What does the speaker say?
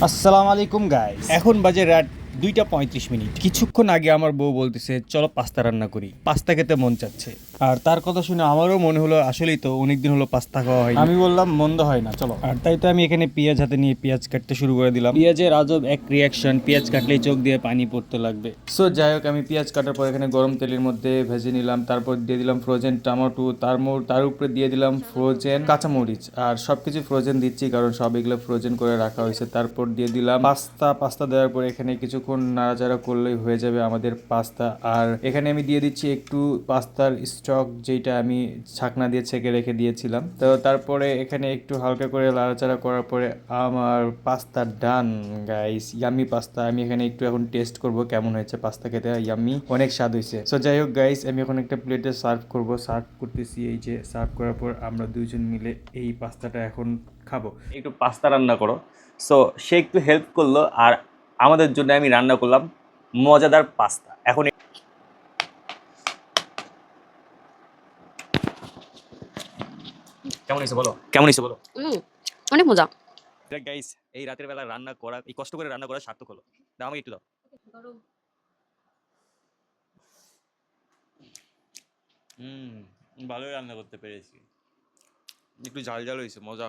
আসসালামু আলাইকুম গাইস এখন বাজে রাত দুইটা পঁয়ত্রিশ মিনিট। কিছুক্ষণ আগে আমার বউ বলতেছে, চলো পাস্তা রান্না করি। পাস্তা খেতে মন চাচ্ছে। আর তার কথা শুনে আমারও মনে হলো আসলেই তো অনেকদিন হলো পাস্তা খাওয়া হয় আমি বললাম মন্দ হয় না চলো। আর তাই তো আমি এখানে পেঁয়াজ হাতে নিয়ে পেঁয়াজ কাটতে শুরু করে দিলাম। পেঁয়াজের আজব এক রিয়াকশন পেঁয়াজ কাটলেই চোখ দিয়ে পানি পড়তে লাগবে। সো যাই হোক আমি পেঁয়াজ কাটার পর এখানে গরম তেলের মধ্যে ভেজে নিলাম তারপর দিয়ে দিলাম ফ্রোজেন টমেটো তার তার উপরে দিয়ে দিলাম ফ্রোজেন কাঁচামরিচ। আর সবকিছু ফ্রোজেন দিচ্ছি কারণ সব এগুলো ফ্রোজেন করে রাখা হয়েছে। তারপর দিয়ে দিলাম পাস্তা। পাস্তা দেওয়ার পর এখানে কিছুক্ষণ নাড়াচাড়া করলেই হয়ে যাবে আমাদের পাস্তা। আর এখানে আমি দিয়ে দিচ্ছি একটু পাস্তার স্টক যেটা আমি ছাকনা দিয়ে ছেঁকে রেখে দিয়েছিলাম। তো তারপরে এখানে একটু হালকা করে লাড়াচাড়া করার পরে আমার pasta done guys yummy pasta. আমি এখানে একটু এখন টেস্ট করব কেমন হয়েছে পাস্তা খেতে ইয়ামি অনেক স্বাদ হয়েছে। সো যাই হোক গাইস আমি এখন একটা প্লেটে সার্ভ করব। সার্ভ করতেছি এই যে সার্ভ করার পর আমরা দুইজন মিলে এই পাস্তাটা এখন খাব। একটু পাস্তা রান্না করো। সো সে একটু হেল্প করল আর আমাদের জন্য আমি রান্না করলাম মজাদার পাস্তা। এখন কেমন হয়েছে বলো? কেমন হয়েছে বলো? অনেক মজা। দেখ গাইস এই রাতের বেলা রান্না করা এই কষ্ট করে রান্না করা সার্থক হলো। দাও আমাকে একটু দাও। হুম ভালোই রান্না করতে পেরেছি। একটু ঝাল ঝাল হয়েছে মজা।